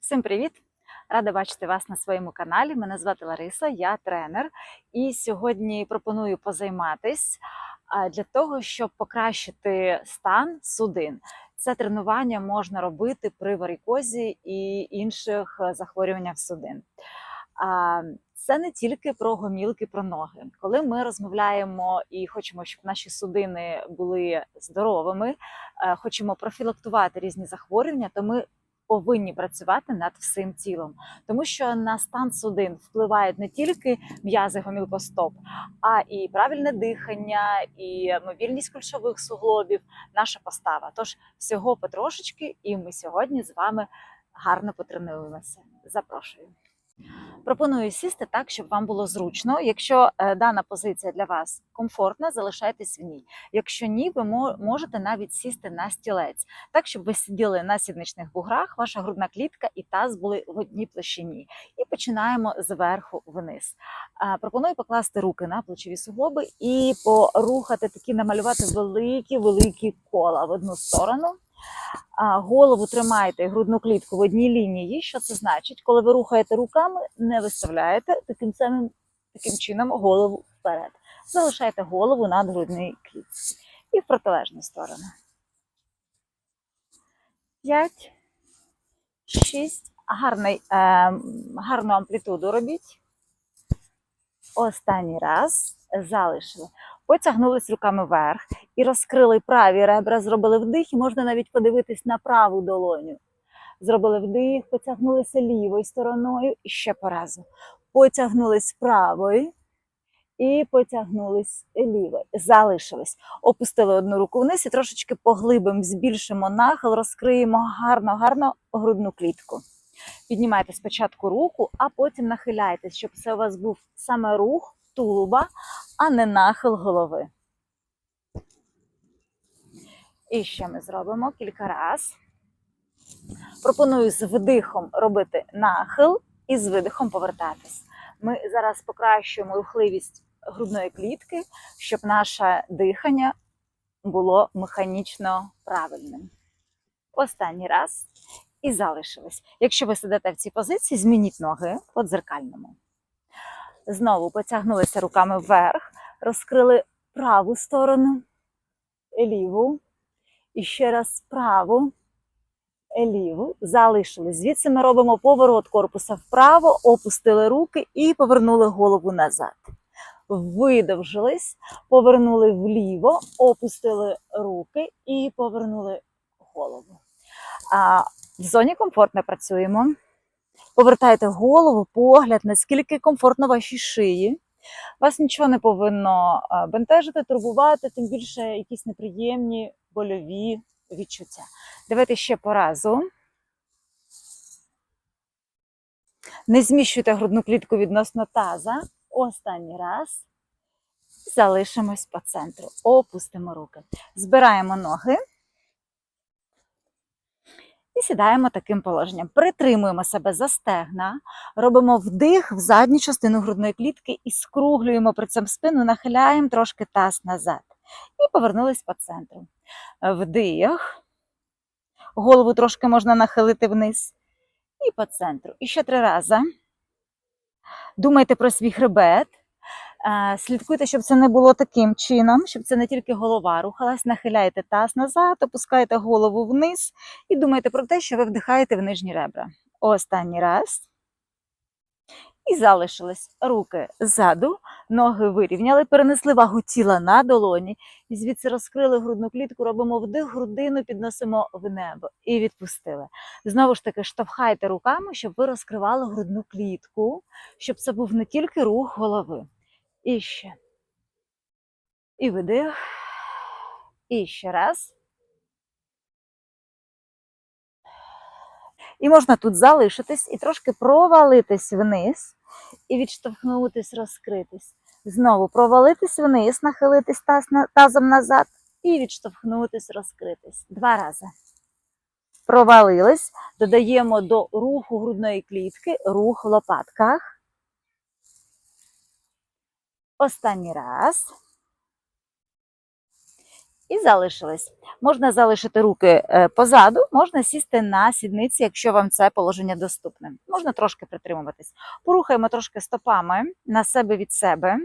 Всім привіт! Рада бачити вас на своєму каналі. Мене звати Лариса, я тренер. І сьогодні пропоную позайматись для того, щоб покращити стан судин. Це тренування можна робити при варикозі і інших е, захворюваннях судин. Це не тільки про гомілки, про ноги. Коли ми розмовляємо і хочемо, щоб наші судини були здоровими, е, хочемо профілактувати різні захворювання, то ми повинні працювати над всім тілом, тому що на стан судин впливають не тільки м'язи гомілкостоп, а і правильне дихання, і мобільність кульшових суглобів, наша постава. Тож всього потрошечки, і ми сьогодні з вами гарно потренуємося. Запрошую. Пропоную сісти так, щоб вам було зручно. Якщо е, дана позиція для вас комфортна, залишайтесь в ній. Якщо ні, ви можете навіть сісти на стілець, так щоб ви сиділи на сідничних буграх, ваша грудна клітка і таз були в одній площині. І починаємо зверху вниз. Пропоную покласти руки на плечові суглоби і порухати такі, намалювати великі великі кола в одну сторону. Голову тримайте і грудну клітку в одній лінії. Що це значить? Коли ви рухаєте руками, не виставляєте таким самим таким чином голову вперед. Залишайте голову над грудною клітці. І в протилежну сторону. П'ять, шість. Гарний, е, гарну амплітуду робіть. Останній раз залишили. Потягнулись руками вверх і розкрили праві ребра, зробили вдих, і можна навіть подивитись на праву долоню. Зробили вдих, потягнулися лівою стороною і ще по разу. Потягнулись правою і потягнулись лівою. Залишились. Опустили одну руку вниз і трошечки поглибимо, збільшимо нахил, розкриємо гарно, гарно грудну клітку. Піднімайте спочатку руку, а потім нахиляйтесь, щоб це у вас був саме рух тулуба, а не нахил голови. І ще ми зробимо кілька разів. Пропоную з вдихом робити нахил і з видихом повертатись. Ми зараз покращуємо рухливість грудної клітки, щоб наше дихання було механічно правильним. Останній раз і залишились. Якщо ви сидите в цій позиції, змініть ноги по дзеркальному. Знову потягнулися руками вверх, розкрили праву сторону, ліву. І ще раз праву, ліву. Залишили. Звідси ми робимо поворот корпуса вправо, опустили руки і повернули голову назад. Видовжились, повернули вліво, опустили руки і повернули голову. А в зоні комфортно працюємо. Повертайте голову, погляд, наскільки комфортно вашій шиї. Вас нічого не повинно бентежити, турбувати, тим більше якісь неприємні больові відчуття. Давайте ще по разу. Не зміщуйте грудну клітку відносно таза. Останній раз. Залишимось по центру. Опустимо руки. Збираємо ноги. І сідаємо таким положенням. Притримуємо себе за стегна, робимо вдих в задню частину грудної клітки і скруглюємо при цьому спину, нахиляємо трошки таз назад. І повернулись по центру. Вдих. Голову трошки можна нахилити вниз. І по центру. І ще три рази. Думайте про свій хребет. Е, Слідкуйте, щоб це не було таким чином, щоб це не тільки голова рухалась, нахиляйте таз назад, опускаєте голову вниз і думайте про те, що ви вдихаєте в нижні ребра. Останній раз. І залишились руки ззаду, ноги вирівняли, перенесли вагу тіла на долоні. І звідси розкрили грудну клітку, робимо вдих, грудину підносимо в небо і відпустили. Знову ж таки, штовхайте руками, щоб ви розкривали грудну клітку, щоб це був не тільки рух голови. І ще. І видих. І ще раз. І можна тут залишитись і трошки провалитись вниз, і відштовхнутись, розкритись. Знову провалитись вниз, нахилитись таз, тазом назад і відштовхнутись, розкритись. Два рази. Провалились, додаємо до руху грудної клітки рух в лопатках. Останній раз. І залишились. Можна залишити руки е, позаду, можна сісти на сідниці, якщо вам це положення доступне. Можна трошки притримуватись. Порухаємо трошки стопами на себе від себе.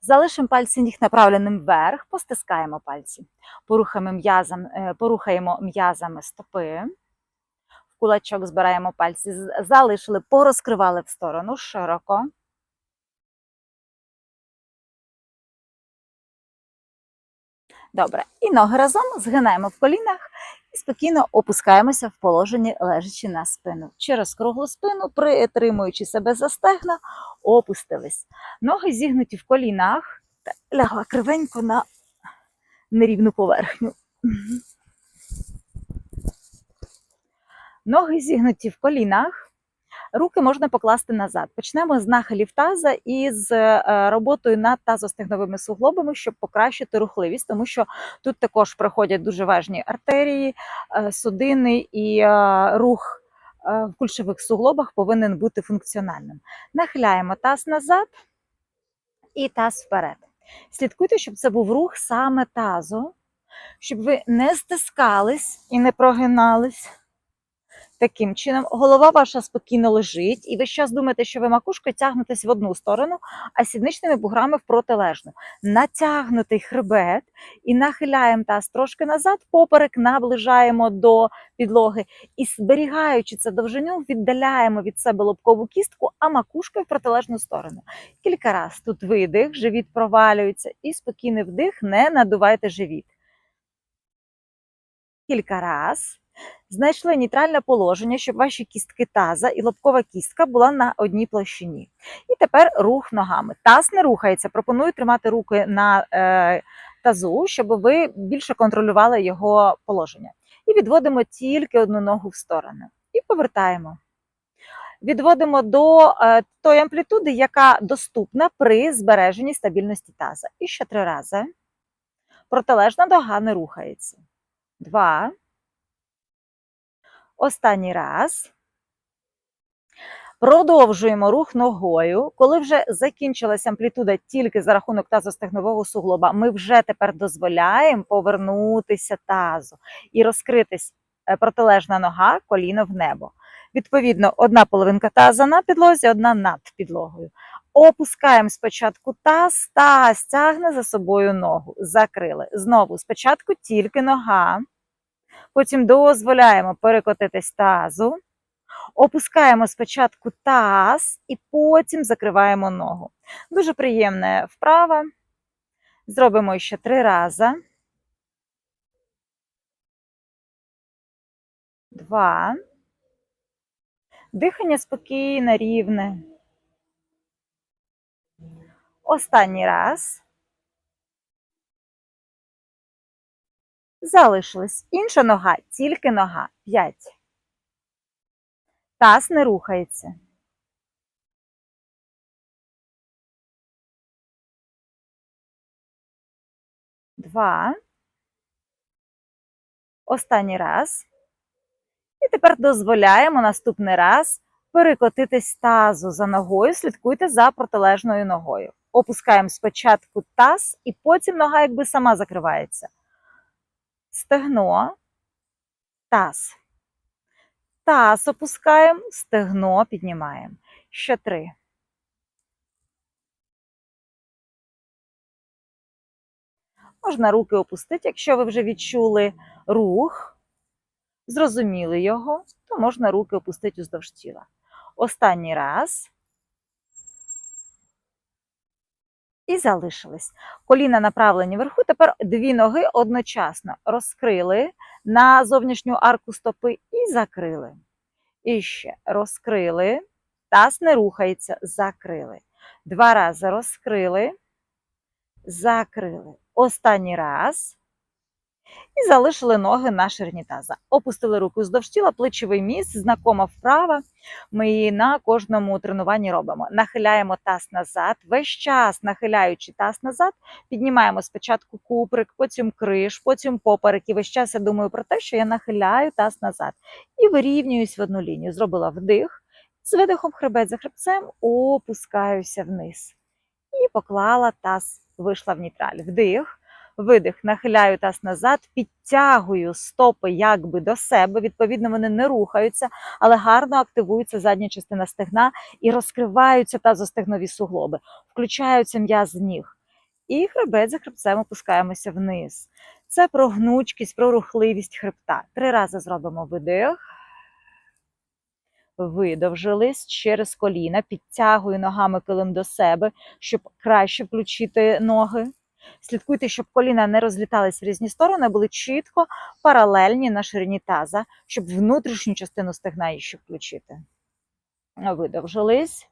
Залишимо пальці ніг направленим вверх, постискаємо пальці. Порухаємо е, порухаємо м'язами стопи. Кулачок збираємо пальці, залишили, порозкривали в сторону широко. Добре. І ноги разом згинаємо в колінах і спокійно опускаємося в положенні лежачи на спину. Через круглу спину, притримуючи себе за стегна, опустились. Ноги зігнуті в колінах, лягла кривенько на нерівну поверхню. Ноги зігнуті в колінах. Руки можна покласти назад. Почнемо з нахилів таза і з е, роботою над тазостегновими суглобами, щоб покращити рухливість, тому що тут також проходять дуже важні артерії, е, судини і е, рух в кульшових суглобах повинен бути функціональним. Нахиляємо таз назад і таз вперед. Слідкуйте, щоб це був рух саме тазу, щоб ви не стискались і не прогинались. Таким чином, голова ваша спокійно лежить, і ви зараз думаєте, що ви макушкою тягнетесь в одну сторону, а сідничними буграми в протилежну. Натягнутий хребет і нахиляємо таз трошки назад, поперек наближаємо до підлоги і, зберігаючи це довжиню, віддаляємо від себе лобкову кістку, а макушкою в протилежну сторону. Кілька разів тут видих, живіт провалюється, і спокійний вдих, не надувайте живіт. Кілька разів. Знайшли нейтральне положення, щоб ваші кістки таза і лобкова кістка була на одній площині. І тепер рух ногами. Таз не рухається. Пропоную тримати руки на е, тазу, щоб ви більше контролювали його положення. І відводимо тільки одну ногу в сторону. І повертаємо. Відводимо до е, тої амплітуди, яка доступна при збереженні стабільності таза. І ще три рази. Протилежна нога не рухається. Два. Останній раз. Продовжуємо рух ногою. Коли вже закінчилася амплітуда тільки за рахунок тазостегнового суглоба, ми вже тепер дозволяємо повернутися тазу і розкритись е, протилежна нога, коліно в небо. Відповідно, одна половинка таза на підлозі, одна над підлогою. Опускаємо спочатку таз, таз тягне за собою ногу. Закрили. Знову спочатку тільки нога. Потім дозволяємо перекотитись тазу. Опускаємо спочатку таз і потім закриваємо ногу. Дуже приємна вправа. Зробимо ще три рази. Два. Дихання спокійне, рівне. Останній раз. Залишилась. Інша нога, тільки нога. П'ять. Таз не рухається. Два. Останній раз. І тепер дозволяємо наступний раз перекотитись тазу за ногою. Слідкуйте за протилежною ногою. Опускаємо спочатку таз, і потім нога якби сама закривається. Стегно, таз. Таз опускаємо, стегно піднімаємо. Ще три. Можна руки опустити, якщо ви вже відчули рух, зрозуміли його, то можна руки опустити уздовж тіла. Останній раз. І залишились. Коліна направлені вверху. Тепер дві ноги одночасно розкрили на зовнішню арку стопи і закрили. І ще розкрили. Таз не рухається, закрили. Два рази розкрили, закрили. Останній раз. І залишили ноги на ширині таза. Опустили руку здовж тіла, плечовий міст, знакома вправа. Ми її на кожному тренуванні робимо. Нахиляємо таз назад. Весь час нахиляючи таз назад, піднімаємо спочатку куприк, потім криш, потім поперек. І весь час я думаю про те, що я нахиляю таз назад. І вирівнююсь в одну лінію. Зробила вдих, з видихом хребет за хребцем, опускаюся вниз. і поклала таз, вийшла в нейтраль. Вдих, видих, нахиляю таз назад, підтягую стопи якби до себе. Відповідно, вони не рухаються, але гарно активується задня частина стегна і розкриваються тазостегнові суглоби, включаються м'язи ніг. І хребет за хребцем опускаємося вниз. Це про гнучкість, про рухливість хребта. Три рази зробимо видих. Видовжились через коліна, підтягую ногами килим до себе, щоб краще включити ноги. Слідкуйте, щоб коліна не розлітались в різні сторони, були чітко паралельні на ширині таза, щоб внутрішню частину стегна ще включити. Видовжились.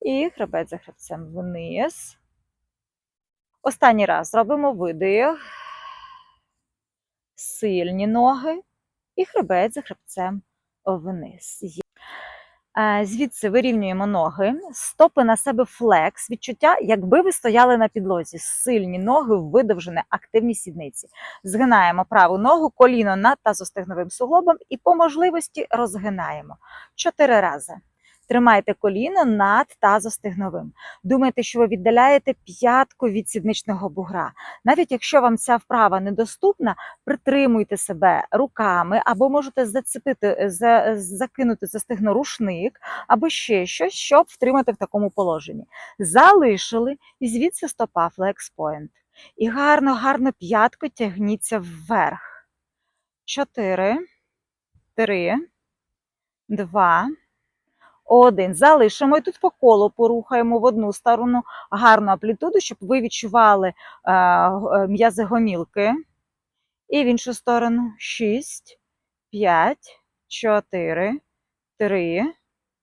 І хребет за хребцем вниз. Останній раз зробимо видих. Сильні ноги і хребет за хребцем вниз. Е, Звідси вирівнюємо ноги, стопи на себе флекс, відчуття, якби ви стояли на підлозі. Сильні ноги, видовжені, активні сідниці. Згинаємо праву ногу, коліно над тазостегновим суглобом і по можливості розгинаємо. Чотири рази. Тримайте коліно над тазостегновим. Думайте, що ви віддаляєте п'ятку від сідничного бугра. Навіть якщо вам ця вправа недоступна, притримуйте себе руками, або можете зацепити, за, закинути за стегно рушник, або ще щось, щоб втримати в такому положенні. Залишили і звідси стопа point. І гарно, гарно п'ятко тягніться вверх. Чотири, три, два. Один. Залишимо і тут по колу порухаємо в одну сторону гарну амплітуду, щоб ви відчували е, м'язи гомілки. І в іншу сторону. Шість, п'ять, чотири, три,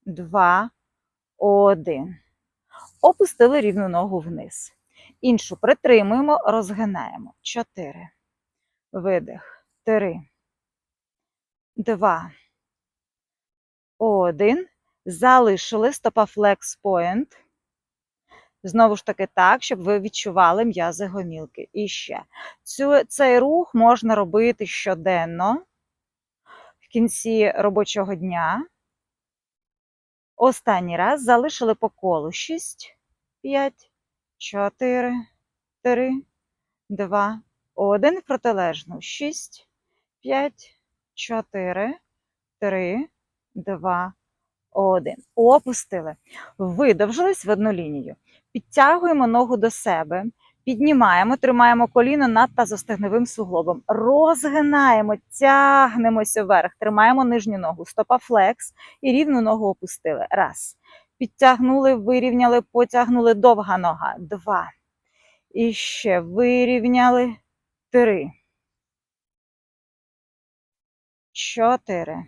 два, один. Опустили рівну ногу вниз. Іншу притримуємо, розгинаємо. Чотири. Видих. Три. Два. Один. Залишили стопа flex point. Знову ж таки так, щоб ви відчували м'язи гомілки. І ще. Цю, цей рух можна робити щоденно в кінці робочого дня. Останній раз залишили по колу 6, 5, 4, 3, 2, 1. В протилежну 6, 5, 4, 3, 2, 1. Опустили. Видовжились в одну лінію. Підтягуємо ногу до себе, піднімаємо, тримаємо коліно над тазостегновим суглобом. Розгинаємо, тягнемося вверх, тримаємо нижню ногу, стопа флекс і рівну ногу опустили. Раз. Підтягнули, вирівняли, потягнули довга нога. Два. І ще вирівняли. Три. Чотири.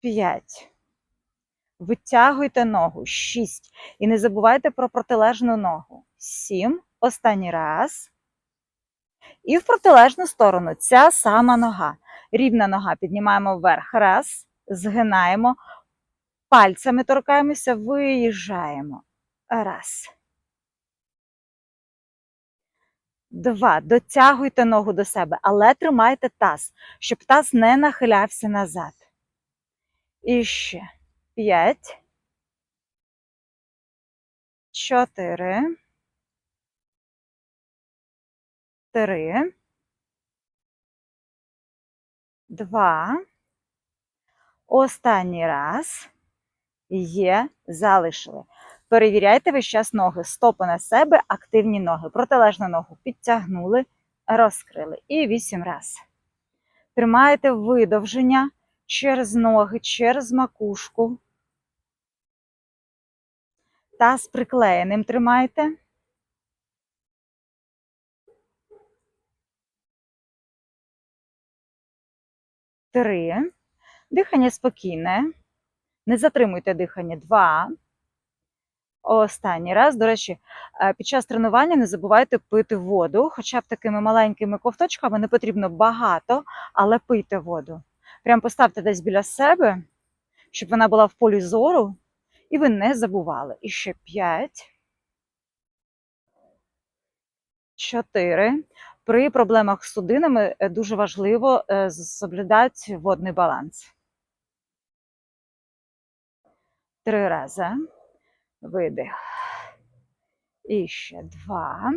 П'ять. Витягуйте ногу. Шість. І не забувайте про протилежну ногу. Сім. Останній раз. І в протилежну сторону ця сама нога. Рівна нога піднімаємо вверх. Раз. Згинаємо. Пальцями торкаємося, виїжджаємо. Раз. Два. Дотягуйте ногу до себе, але тримайте таз, щоб таз не нахилявся назад. І ще. П'ять. Чотири. Три. Два. Останній раз. Є. Залишили. Перевіряйте весь час ноги. Стопи на себе, активні ноги. Протилежну ногу підтягнули, розкрили. І вісім раз. Тримаєте видовження через ноги, через макушку. Таз приклеєним тримайте. Три. Дихання спокійне. Не затримуйте дихання. Два. Останній раз. До речі, е, під час тренування не забувайте пити воду, хоча б такими маленькими ковточками не потрібно багато, але пийте воду. Прям поставте десь біля себе, щоб вона була в полі зору, і ви не забували. І ще п'ять. Чотири. При проблемах з судинами е, дуже важливо е, соблюдати водний баланс. Три рази. видих. І ще два.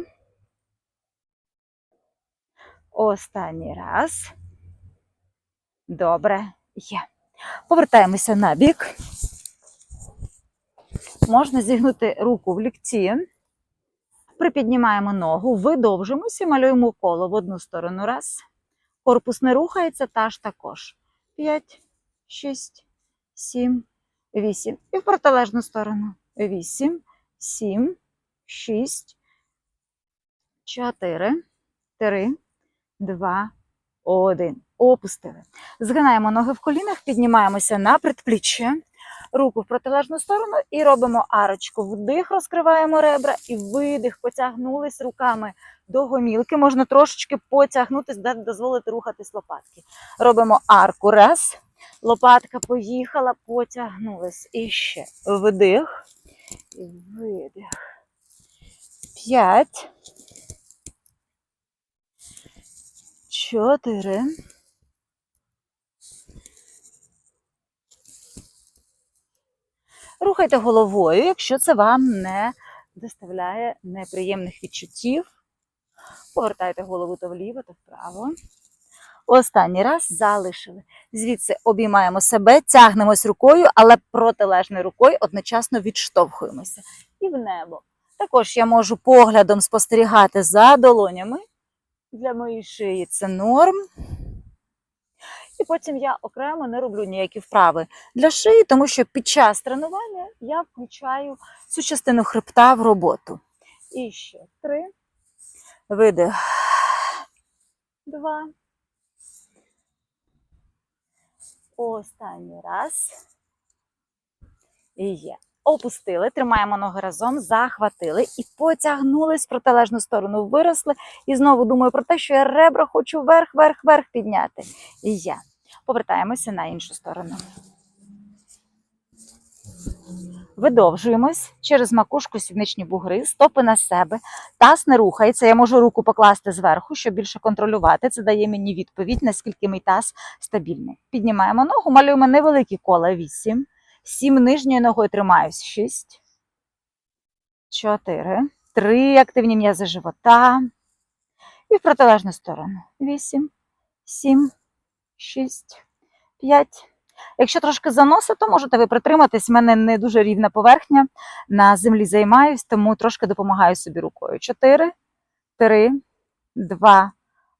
Останній раз. Добре, є. Повертаємося на бік. Можна зігнути руку в лікті. Припіднімаємо ногу, видовжимося, малюємо коло в одну сторону. Раз. Корпус не рухається, таж також. П'ять, шість, сім, вісім. І в протилежну сторону. Вісім, сім, шість, чотири, три, два, один. Опустили. Згинаємо ноги в колінах, піднімаємося на предпліччя, руку в протилежну сторону і робимо арочку. Вдих, розкриваємо ребра і видих, потягнулись руками до гомілки. Можна трошечки потягнутись, да- дозволити рухатись лопатки. Робимо арку. Раз. Лопатка поїхала, потягнулась. І ще вдих. І видих. П'ять. Чотири. Рухайте головою, якщо це вам не доставляє неприємних відчуттів. Повертайте голову то вліво, то вправо. Останній раз залишили. Звідси обіймаємо себе, тягнемось рукою, але протилежною рукою одночасно відштовхуємося. І в небо. Також я можу поглядом спостерігати за долонями. Для моєї шиї це норм. І потім я окремо не роблю ніякі вправи для шиї, тому що під час тренування я включаю цю частину хребта в роботу. І ще три. Видих. Два. Останній раз. І є. Опустили, тримаємо ноги разом, захватили і потягнулись в протилежну сторону, виросли. І знову думаю про те, що я ребра хочу вверх, вверх, вверх підняти. І є. Повертаємося на іншу сторону. Видовжуємось через макушку сідничні бугри, стопи на себе, таз не рухається. Я можу руку покласти зверху, щоб більше контролювати. Це дає мені відповідь, наскільки мій таз стабільний. Піднімаємо ногу, малюємо невеликі кола. Вісім. Сім нижньою ногою тримаюсь. Шість. Чотири. Три активні м'язи живота. І в протилежну сторону. Вісім. Сім. Шість. П'ять. Якщо трошки заносить, то можете ви притриматись. У мене не дуже рівна поверхня. На землі займаюсь, тому трошки допомагаю собі рукою. Чотири, три, два,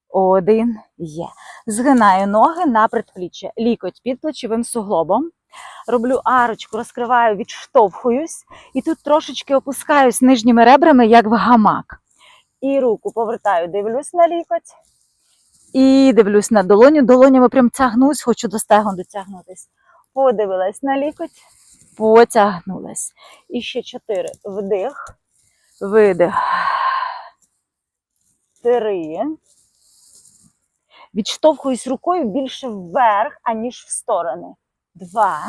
один. Є. Згинаю ноги на предпліччя. Лікоть під плечовим суглобом. Роблю арочку, розкриваю, відштовхуюсь. І тут трошечки опускаюсь нижніми ребрами, як в гамак. І руку повертаю, дивлюсь на лікоть. І дивлюсь на долоню. Долонями прям тягнусь, хочу до стегон дотягнутись. Подивилась на лікоть, потягнулась. І ще чотири. Вдих, видих. Три. Відштовхуюсь рукою більше вверх, аніж в сторони. Два.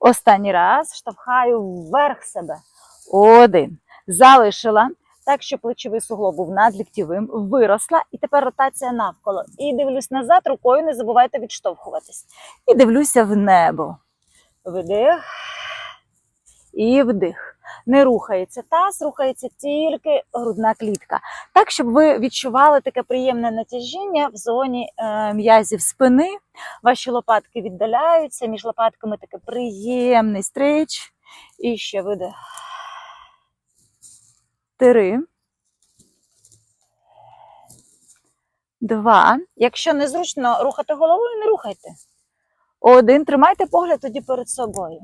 Останній раз штовхаю вверх себе. Один. Залишила так, що плечовий суглоб був надліктєвим, виросла, і тепер ротація навколо. І дивлюсь назад, рукою не забувайте відштовхуватись. І дивлюся в небо. Вдих і вдих. Не рухається таз, рухається тільки грудна клітка. Так, щоб ви відчували таке приємне натяжіння в зоні е, м'язів спини. Ваші лопатки віддаляються, між лопатками таке приємний стрич. І ще видих. Три. Два. Якщо незручно рухати головою, не рухайте. Один. Тримайте погляд тоді перед собою.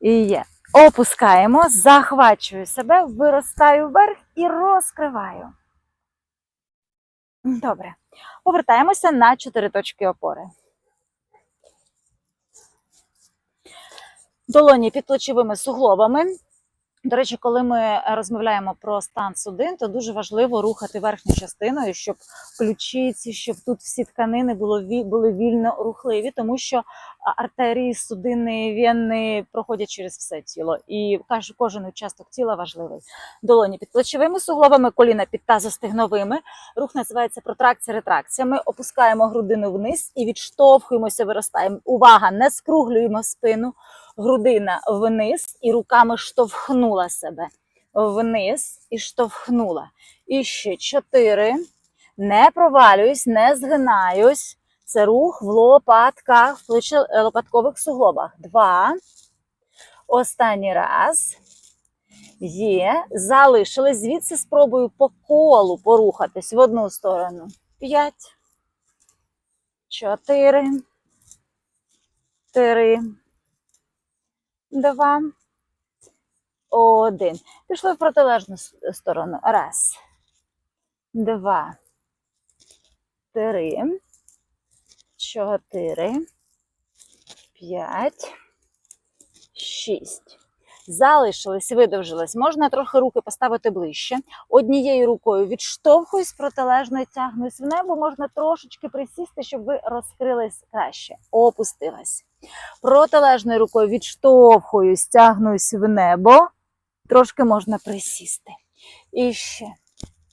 І є. Опускаємо, захвачую себе, виростаю вверх і розкриваю. Добре. Повертаємося на чотири точки опори. Долоні під плечовими суглобами. До речі, коли ми розмовляємо про стан судин, то дуже важливо рухати верхню частиною, щоб ключиці, щоб тут всі тканини було, ві- були вільно рухливі, тому що артерії, судини, вени проходять через все тіло. І кожен участок тіла важливий. Долоні під плечовими суглобами, коліна під тазостегновими. Рух називається протракція ретракція. Ми опускаємо грудину вниз і відштовхуємося, виростаємо. Увага! Не скруглюємо спину, грудина вниз і руками штовхнула себе. Вниз і штовхнула. І ще чотири. Не провалююсь, не згинаюсь. Це рух в лопатках, в плече- е, лопаткових суглобах. Два. Останній раз. Є. Залишились. Звідси спробую по колу порухатись в одну сторону. П'ять. Чотири. Три. Два. Один. Пішли в протилежну сторону. Раз. Два. Три. Чотири. П'ять. Шість. Залишились, видовжились. Можна трохи руки поставити ближче. Однією рукою відштовхуюсь, протилежною тягнусь в небо. Можна трошечки присісти, щоб ви розкрились краще. Опустилась. Протилежною рукою відштовхуюсь, тягнусь в небо. Трошки можна присісти. І ще.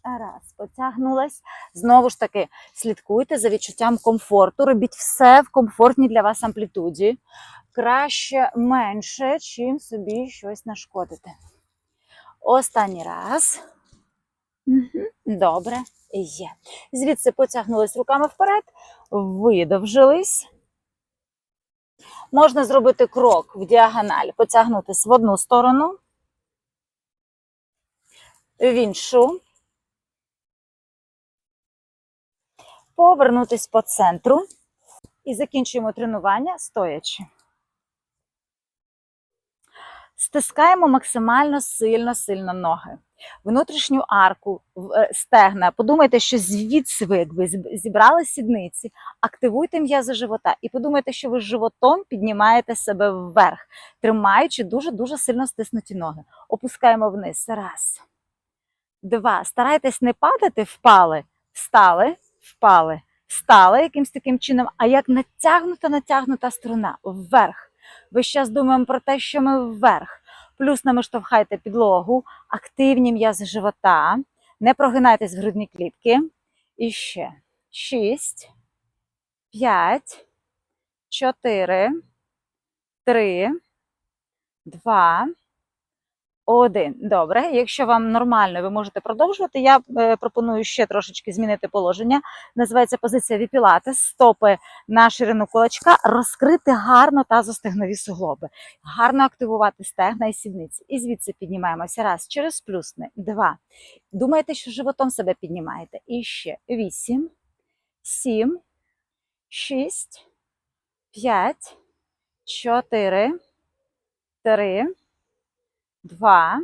Раз, потягнулась. Знову ж таки, слідкуйте за відчуттям комфорту. Робіть все в комфортній для вас амплітуді. Краще менше, чим собі щось нашкодити. Останній раз. Добре, є. Звідси потягнулись руками вперед, видовжились. Можна зробити крок в діагональ, потягнутись в одну сторону, в іншу. Повернутись по центру і закінчуємо тренування стоячи. Стискаємо максимально сильно, сильно ноги. Внутрішню арку, е, стегна. Подумайте, що звідси ви якби зібрали сідниці, активуйте м'язи живота і подумайте, що ви животом піднімаєте себе вверх, тримаючи дуже-дуже сильно стиснуті ноги. Опускаємо вниз. Раз. Два. Старайтесь не падати, впали, встали, впали, встали якимсь таким чином, а як натягнута, натягнута струна вверх. Ви час думаємо про те, що ми вверх. Плюс нами штовхайте підлогу, активні м'язи живота, не прогинайтесь в грудні клітки. І ще шість, п'ять, чотири, три, два, один. Добре. Якщо вам нормально, ви можете продовжувати. Я е, пропоную ще трошечки змінити положення. Називається позиція віпілати, стопи на ширину кулачка, розкрити гарно тазостегнові суглоби, гарно активувати стегна і сідниці. І звідси піднімаємося. Раз, через плюсне, два. Думаєте, що животом себе піднімаєте. І ще вісім, сім, шість, п'ять, чотири, три, два,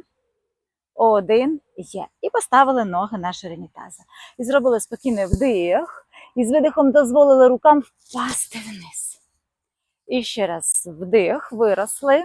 один, є. І поставили ноги на ширині таза. І зробили спокійний вдих. І з видихом дозволили рукам впасти вниз. І ще раз вдих, виросли.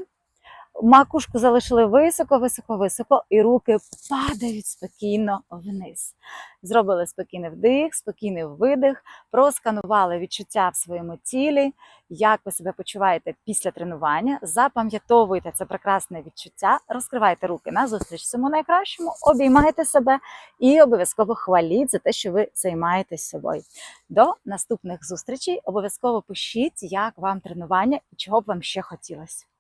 Макушку залишили високо, високо, високо, і руки падають спокійно вниз. Зробили спокійний вдих, спокійний видих, просканували відчуття в своєму тілі, як ви себе почуваєте після тренування. Запам'ятовуйте це прекрасне відчуття, розкривайте руки на зустріч всьому найкращому, обіймайте себе і обов'язково хваліть за те, що ви займаєтесь собою. До наступних зустрічей обов'язково пишіть, як вам тренування і чого б вам ще хотілося.